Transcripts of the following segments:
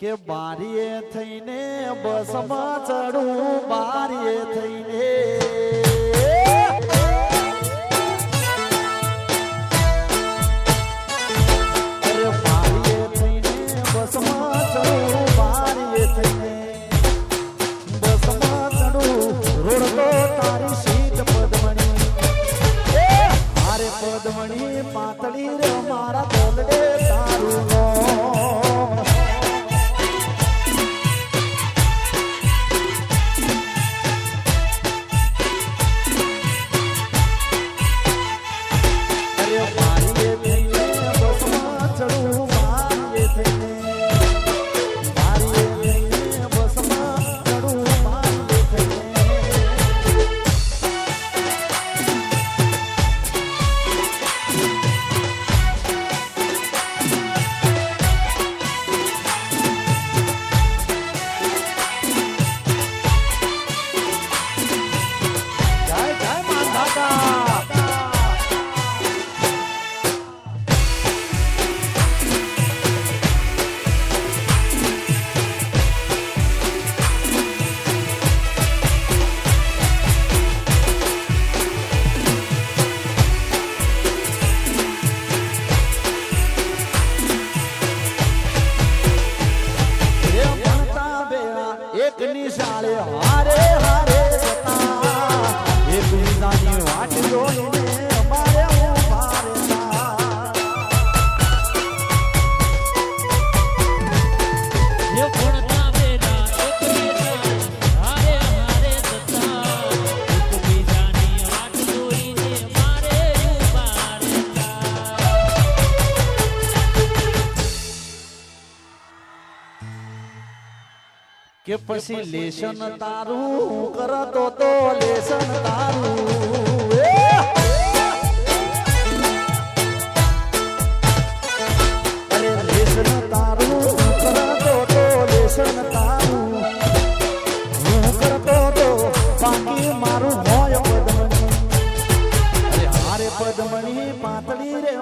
કે બારીએ થઈને બસમાં ચડું બારીએ થઈને કે પછી લેશન તારું કરતો તો લેશન તારું. અરે લેશન તારું કરતો તો લેશન તારું. હું કરતો તો બાકી મારું હોય પદમણી પદમણી પાતળી રે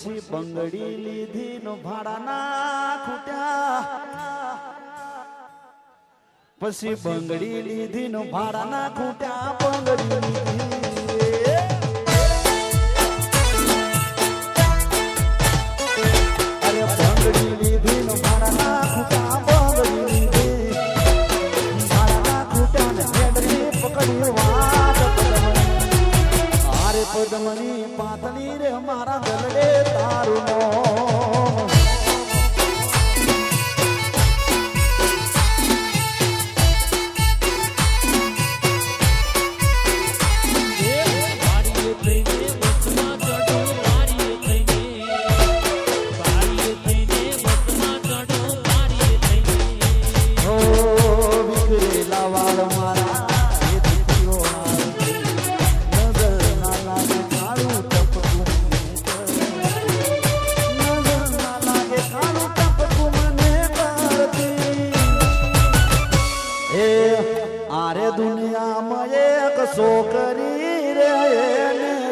પછી બંગડી લીધી નો ભાડાના ખૂટ્યા. પછી બંગડી લીધી નો ભાડાના ખૂટ્યા. બંગડી લીધી. અરે બંગડી લીધી નો ભાડાના ખૂટ્યા. કદમની પાતળી રે મારા ગલડે તારું છોકરી રે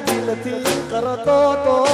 દિલથી કરતો તો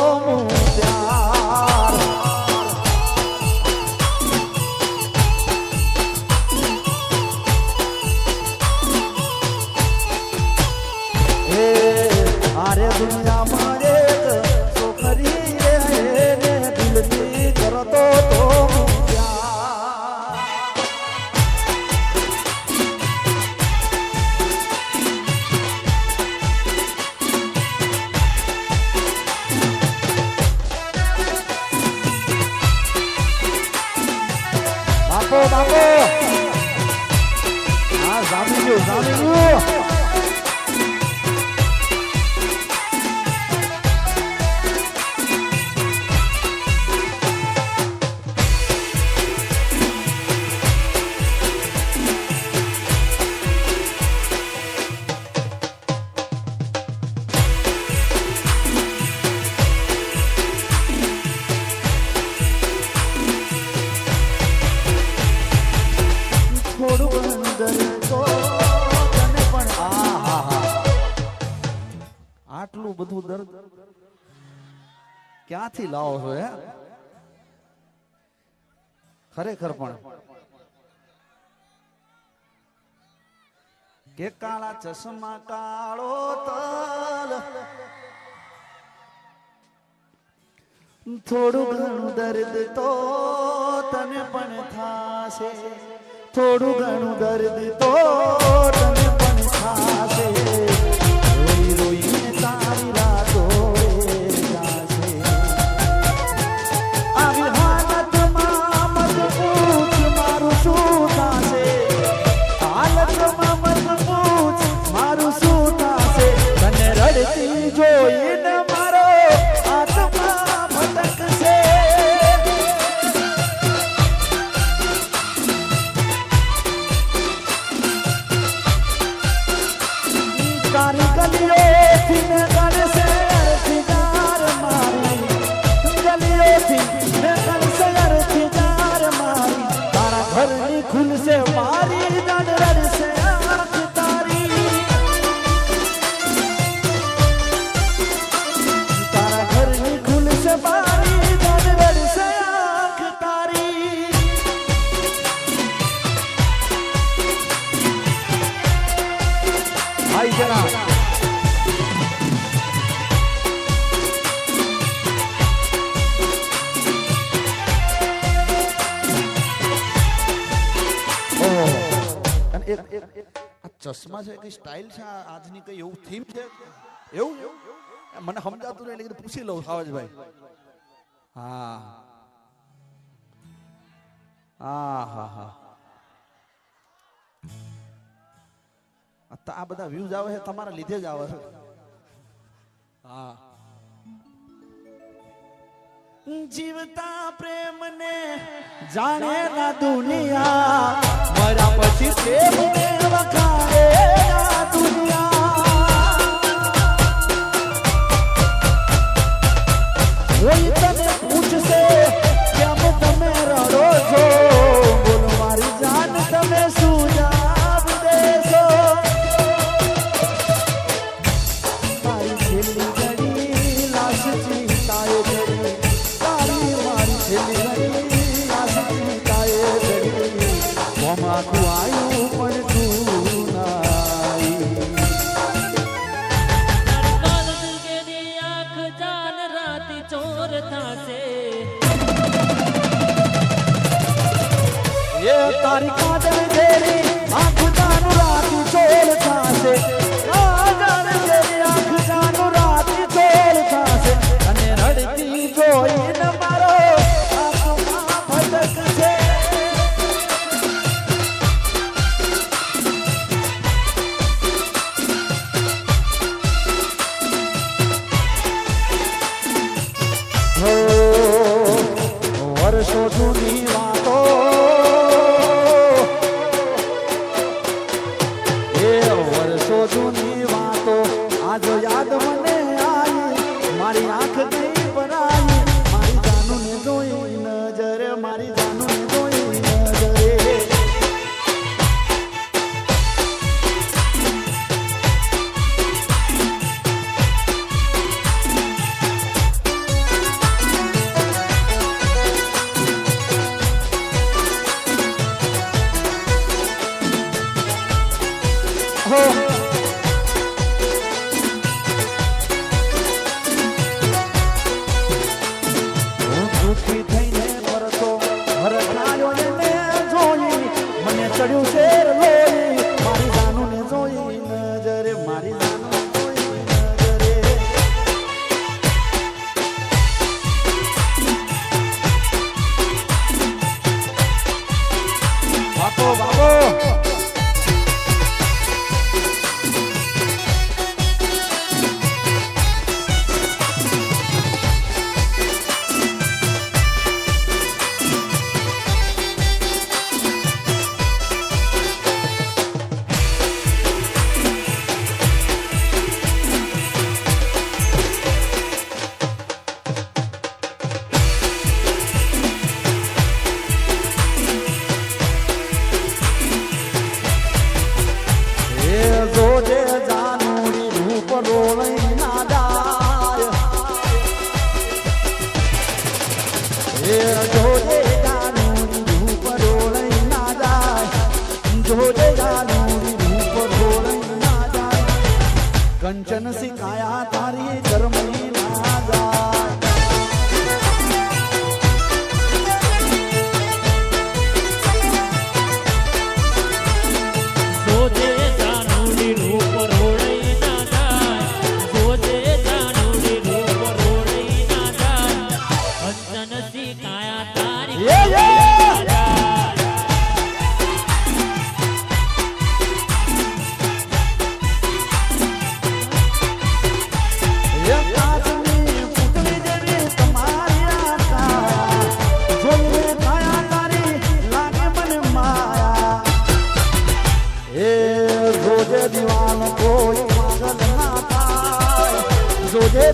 માંગો માંગો હા સામી ગયો સામી ગયો. આટલું બધું દર્દ. ક્યાંથી લાવો છો, હે? ખરેખર પણ. કે કાળા ચશ્મા કાળો તાલ. થોડું ઘણું દર્દ તો તને પણ થાશે. થોડું ઘણું દર્દ તો તને આ ચશ્મા છે કઈ સ્ટાઇલ છે આજની કઈ એવું થીમ છે? એવું? મને સમજાતું નહીં, એટલે પૂછી લઉં, સાવજભાઈ. હા. હા હા હા. આ બધા વ્યૂઝ આવે છે, તમારા લીધે જ આવે છે. હા. જીવતા પ્રેમને જાણે ના દુનિયા. મરા પછી પ્રેમને વખાણે ના દુનિયા.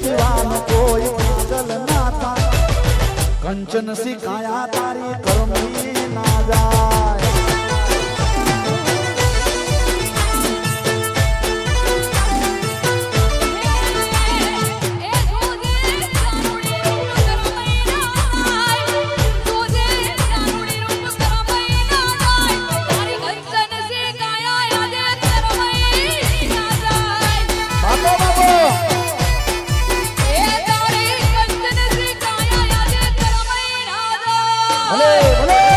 દીવાનો કોઈ ચલ ના થાય કંચન સી કાયા તારી કરમી ના જાય. ભલે ભલે.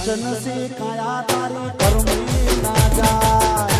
દર્શન સે કાયા તારે કરમી ના જાય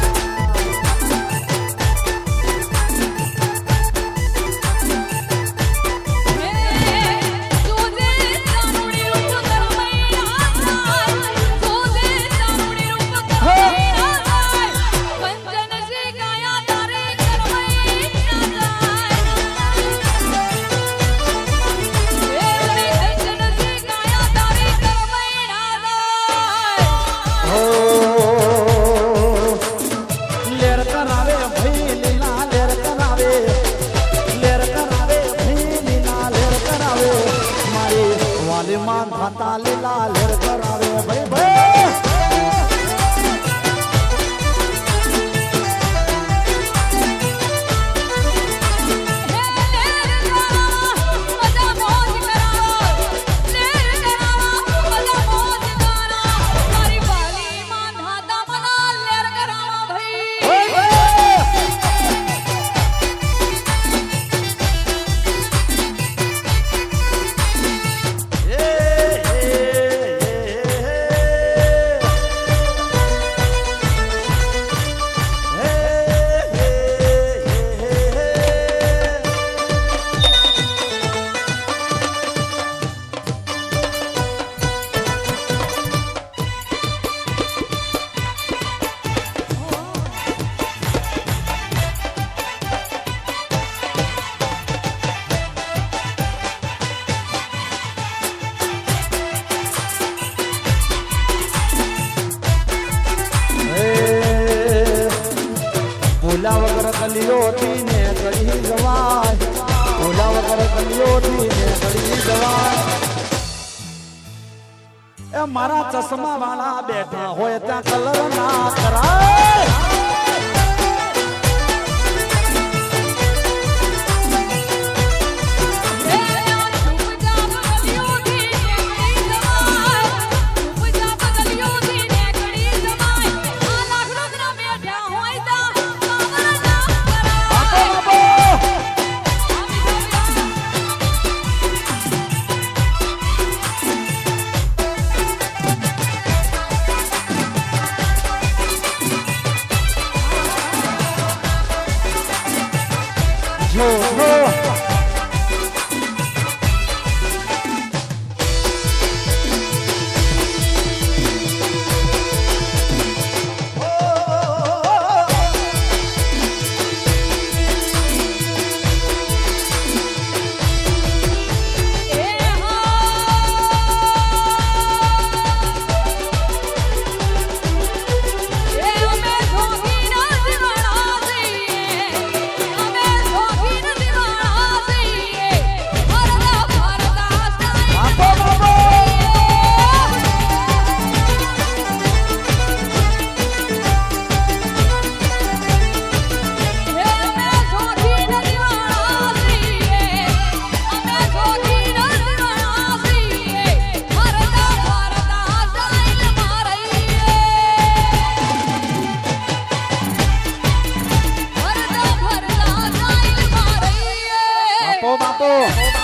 માતા લીલા લેર ધરાવે ભાઈ ગલીઓથી ને ગળી જવાય ઓલા વગર કલિયો ને ગળી જવાય એ મારા ચશ્મા વાળા બેઠા હોય ત્યાં કલર ના કરાય. Oh.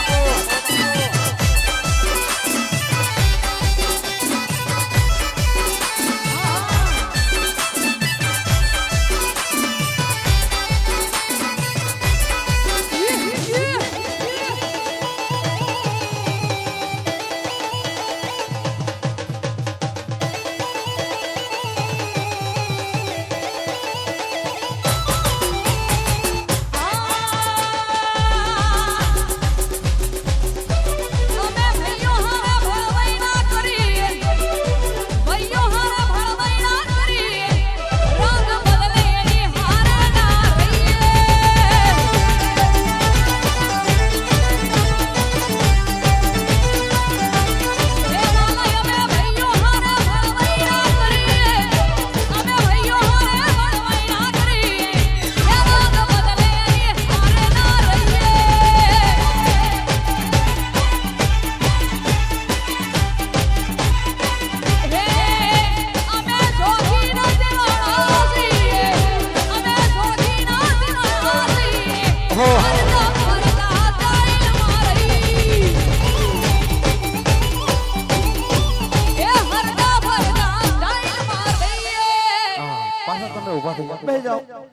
તમે થઈ જાઓ. બે જાઓ.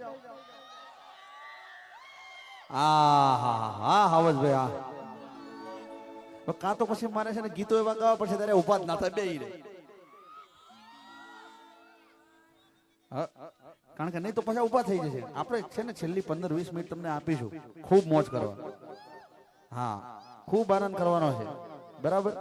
આ હા હા. હાવજ ભાઈ હા કાં તો પછી મારે છે ને ગીતો એવા ગાવા પડશે ત્યારે ઊભા જ ના થાય બે રે કારણ કે નહીં તો પાછા ઊભા થઈ જશે. આપણે છે ને છેલ્લી પંદર વીસ મિનિટ તમને આપીશું. ખૂબ મોજ કરવા હા ખૂબ આનંદ કરવાનો છે. બરાબર?